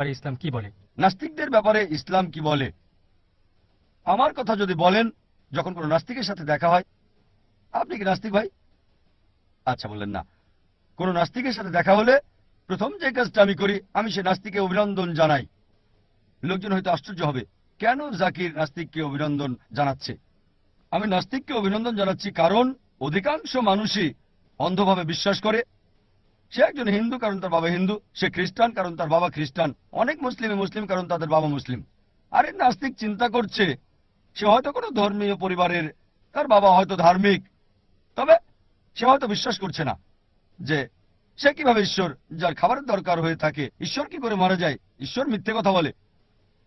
ব্যাপারে ইসলাম কি বলে? নাস্তিকদের ব্যাপারে ইসলাম কি বলে? আমার কথা যদি বলেন, যখন কোনো নাস্তিকের সাথে দেখা হয়, আপনি কি নাস্তিক ভাই? আচ্ছা বললেন না। কোন নাস্তিকের সাথে দেখা হলে প্রথম যে কাজটা আমি করি, আমি সে নাস্তিকে অভিনন্দন জানাই। লোকজন হয়তো আশ্চর্য হবে, কেন জাকির নাস্তিককে অভিনন্দন জানাচ্ছে? আমি নাস্তিককে অভিনন্দন জানাচ্ছি কারণ অধিকাংশ মানুষই অন্ধভাবে বিশ্বাস করে সে একজন হিন্দু কারণ তার বাবা হিন্দু, সে খ্রিস্টান কারণ তার বাবা খ্রিস্টান। অনেক মুসলিম মুসলিম কারণ তাদের বাবা মুসলিম। আরে নাস্তিক চিন্তা করছে, সে হয়তো কোনো ধর্মীয় পরিবারের, তার বাবা হয়তো ধার্মিক, তবে সে হয়তো বিশ্বাস করছে না যে সে কীভাবে ঈশ্বর, যার খাবারের দরকার হয়ে থাকে, ঈশ্বর কি করে মারা যায়, ঈশ্বর মিথ্যে কথা বলে।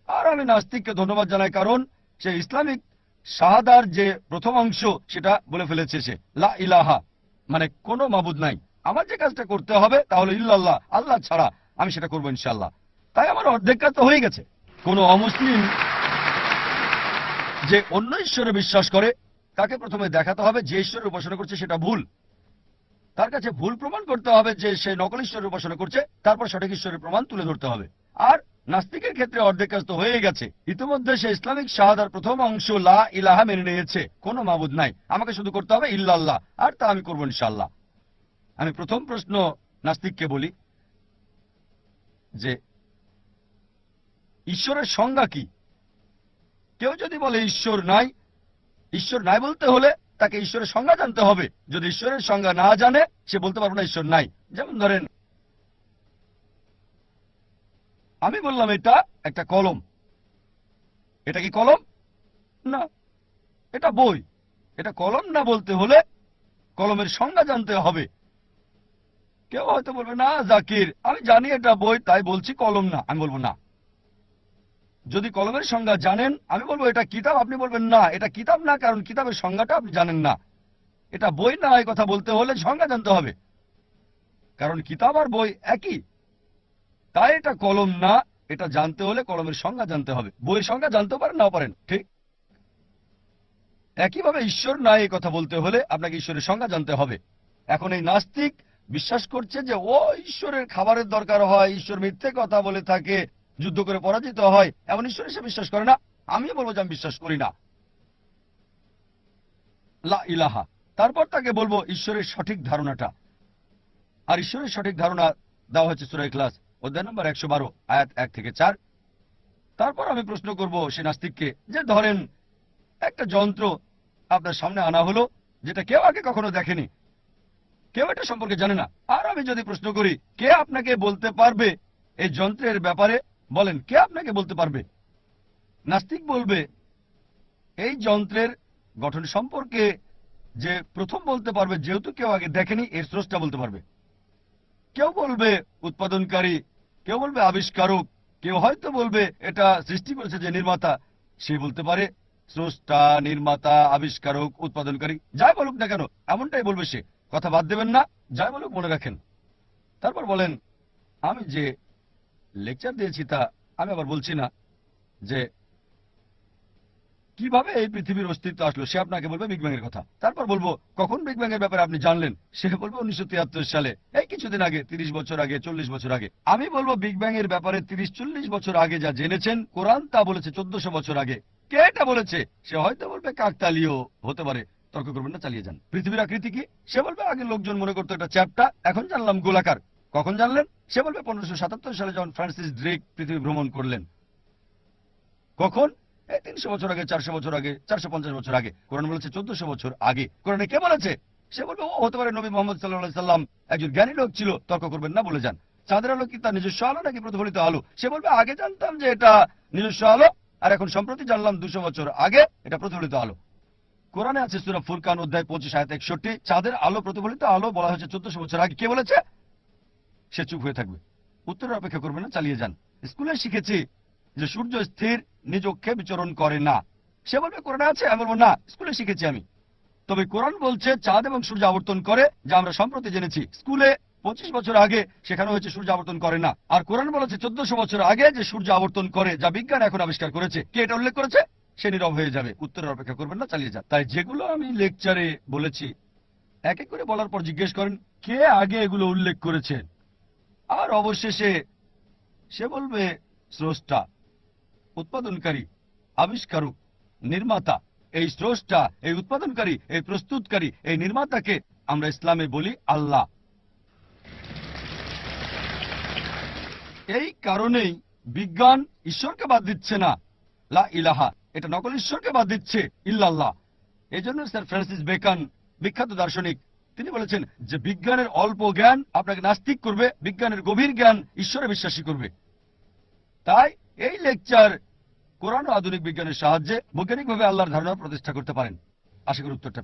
আর আমি নাস্তিককে ধন্যবাদ জানাই কারণ সে ইসলামিক শাহাদার যে প্রথম অংশ, সেটা বলে ফেলেছে সে, লা ইলাহা মানে কোনো মাবুদ নাই। আমার যে কাজটা করতে হবে, তাহলে ইল্লাল্লাহ, আল্লাহ ছাড়া আমি সেটা করব ইনশাল্লাহ তাই আমার অর্ধেক কাজ তো হয়ে গেছে। কোন অমুসলিম যে অন্য ঈশ্বরে বিশ্বাস করে, তাকে প্রথমে দেখাতে হবে যে ঈশ্বরের উপাসনা করছে সেটা ভুল। তার কাছে ভুল প্রমাণ করতে হবে যে সে নকল ঈশ্বরের উপাসনা করছে, তারপর সঠিক ঈশ্বরের প্রমাণ তুলে ধরতে হবে। আর নাস্তিকের ক্ষেত্রে অর্ধেক কাজ তো হয়ে গেছে। ইতিমধ্যে সে ইসলামিক শাহাদার প্রথম অংশ লা ইলাহা মেনে নিয়েছে, কোনো মাবুদ নাই। আমাকে শুধু করতে হবে ইল্লাল্লাহ, আর তা আমি করব ইনশাল্লাহ আমি প্রথম প্রশ্ন নাস্তিককে বলি যে ঈশ্বরের সংজ্ঞা কি? কেউ যদি বলে ঈশ্বর নাই ঈশ্বর নাই বলতে হলে তাকে ঈশ্বরের সংজ্ঞা জানতে হবে। যদি ঈশ্বরের সংজ্ঞা না জানে, সে বলতে পারবে না ঈশ্বর নাই। যেমন ধরেন, আমি বললাম এটা একটা কলম। এটা কি কলম? না, এটা বই। এটা কলম না বলতে হলে কলমের সংজ্ঞা জানতে হবে। কেউ হয়তো বলবে, না, জাকির, আমি জানি এটা বই, তাই বলছি কলম না। আমি বলব, না। যদি কলমের সংজ্ঞা জানেন, আমি বলব, এটা কিতাব? আপনি বলবেন, না, এটা কিতাব না, কারণ কিতাবের সংজ্ঞাটা আপনি জানেন না। এটা বই না, এই কথা বলতে হলে সংজ্ঞা জানতে হবে। কারণ কিতাব আর বই একই। তাই এটা কলম না, এটা জানতে হলে কলমের সংজ্ঞা জানতে হবে। বইয়ের সংজ্ঞা জানতে পারেন না পারেন, ঠিক? একইভাবে ঈশ্বর না, এই কথা বলতে হলে আপনাকে ঈশ্বরের সংজ্ঞা জানতে হবে। এখন এই নাস্তিক বিশ্বাস করছে যে, ও ঈশ্বরের খাবারের দরকার হয়, ঈশ্বর মিথ্যে কথা বলে থাকে, যুদ্ধ করে পরাজিত হয়, এমন ঈশ্বর সে বিশ্বাস করে না। আমি বলব যে আমি বিশ্বাস করি না। ইলাহা। তারপর তাকে বলব, ঈশ্বরের সঠিক ধারণাটা। আর ঈশ্বরের সঠিক ধারণা দেওয়া হচ্ছে সুরাই ক্লাস অধ্যায় নম্বর একশো বারো, আয়াত এক থেকে চার। তারপর আমি প্রশ্ন করব সে নাস্তিককে যে, ধরেন, একটা যন্ত্র আপনার সামনে আনা হলো, যেটা কেউ আগে কখনো দেখেনি। কেউ এটা সম্পর্কে জানে না। আর আমি যদি প্রশ্ন করি, কে আপনাকে বলতে পারবে এই যন্ত্রের ব্যাপারে? বলেন, কে আপনাকে বলতে পারবে? নাস্তিক বলবে, এই যন্ত্রের গঠন সম্পর্কে যে প্রথম বলতে পারবে, যেহেতু কেউ আগে দেখেনি, এর স্রষ্টা বলতে পারবে। কেউ বলবে উৎপাদনকারী, কেউ বলবে আবিষ্কারক, কেউ হয়তো বলবে এটা সৃষ্টি করেছে যে নির্মাতা, সে বলতে পারে স্রষ্টা, নির্মাতা, আবিষ্কারক, উৎপাদনকারী, যাই বলুক না কেন, এমনটাই বলবে সে। কথা বাদ দেবেন না, যাই বলুক, মনে রাখেন। তারপর বলেন, আমি যে লেকচার দিয়েছি তা আমি আবার বলছি না, যে কীভাবে এই পৃথিবীর অস্তিত্ব আসলো, সে আপনাকে বলবে বিগ ব্যাং এর কথা। তারপর বলব, কখন বিগ ব্যাং এর ব্যাপারে আপনি জানলেন? সে বলবে উনিশশো তিয়াত্তর সালে, এই কিছুদিন আগে, তিরিশ বছর আগে, চল্লিশ বছর আগে। আমি বলব বিগ ব্যাং এর ব্যাপারে তিরিশ, চল্লিশ বছর আগে যা জেনেছেন, কোরআন তা বলেছে চোদ্দশো বছর আগে। কে এটা বলেছে? সে হয়তো বলবে কাকতালীয় হতে পারে। তর্ক করবেন না, চালিয়ে যান। পৃথিবীর আকৃতি কি সে বলবে, আগে লোকজন মনে করতো এটা চ্যাপটা, এখন জানলাম গোলাকার। কখন জানলেন? সে বলবে, পনেরোশো সাতাত্তর সালে যখন ফ্রান্সিস ড্রেক পৃথিবী ভ্রমণ করলেন। কখন? এই তিনশো বছর আগে, চারশো বছর আগে, চারশো পঞ্চাশ বছর আগে। কোরআন বলেছে, চোদ্দশো বছর আগে। কোরআনে কে বলেছে? সে বলবে, ও, হতে পারে নবী মোহাম্মদ সাল্লাহ সাল্লাম একজন জ্ঞানী লোক ছিল, তর্ক করবেন না, বলে যান। চাঁদের আলো কি তার নিজস্ব আলো নাকি প্রতিফলিত আলো? সে বলবে, আগে জানতাম যে এটা নিজস্ব আলো, আর এখন সম্প্রতি জানলাম দুশো বছর আগে এটা প্রতিফলিত আলো। কোরআনে আছে সুরা ফুরকান অধ্যায় পঁচিশ, আয়াত একষট্টি। চাঁদের আলো, প্রতিফলিত আলো বলা হয়েছে চোদ্দশো বছর আগে। কে বলেছে? সে চুপ হয়ে থাকবে। উত্তরের অপেক্ষা করবে না, চালিয়ে যান। স্কুলে শিখেছি যে সূর্য স্থির, নিজ অক্ষে বিচরণ করে না। সে বলবে, কোরআনে আছে? আমি বলব, না, স্কুলে শিখেছি আমি। তবে কোরআন বলছে, চাঁদ এবং সূর্য আবর্তন করে, যা আমরা সম্প্রতি জেনেছি। স্কুলে পঁচিশ বছর আগে সেখানে হয়েছে সূর্য আবর্তন করে না। আর কোরআন বলেছে চোদ্দশো বছর আগে যে সূর্য আবর্তন করে, যা বিজ্ঞান এখন আবিষ্কার করেছে। কে এটা উল্লেখ করেছে? সে নীরব হয়ে যাবে, উত্তরের অপেক্ষা করবেন না, চালিয়ে যান। তাই যেগুলো আমি লেকচারে বলেছি, এক এক করে বলার পর জিজ্ঞেস করেন, কে আগে এগুলো উল্লেখ করেছেন? আর অবশেষে সে বলবে, স্রষ্টা, উৎপাদনকারী, আবিষ্কারক, নির্মাতা। এই স্রষ্টা, এই উৎপাদনকারী, এই প্রস্তুতকারী, এই নির্মাতাকে আমরা ইসলামে বলি আল্লাহ। এই কারণেই বিজ্ঞান ঈশ্বরকে বাদ দিচ্ছে না। লা ইলাহা এটা নকল ঈশ্বরকে বাদ দিচ্ছে, ইল্লাল্লাহ। এই জন্য স্যার ফ্রান্সিস বেকান, বিখ্যাত দার্শনিক, তিনি বলেছেন যে বিজ্ঞানের অল্প জ্ঞান আপনাকে নাস্তিক করবে, বিজ্ঞানের গভীর জ্ঞান ঈশ্বরে বিশ্বাসী করবে। তাই এই লেকচার কোরআন আধুনিক বিজ্ঞানের সাহায্যে বৈজ্ঞানিকভাবে আল্লাহর ধারণা প্রতিষ্ঠা করতে পারেন। আশা করি উত্তরটা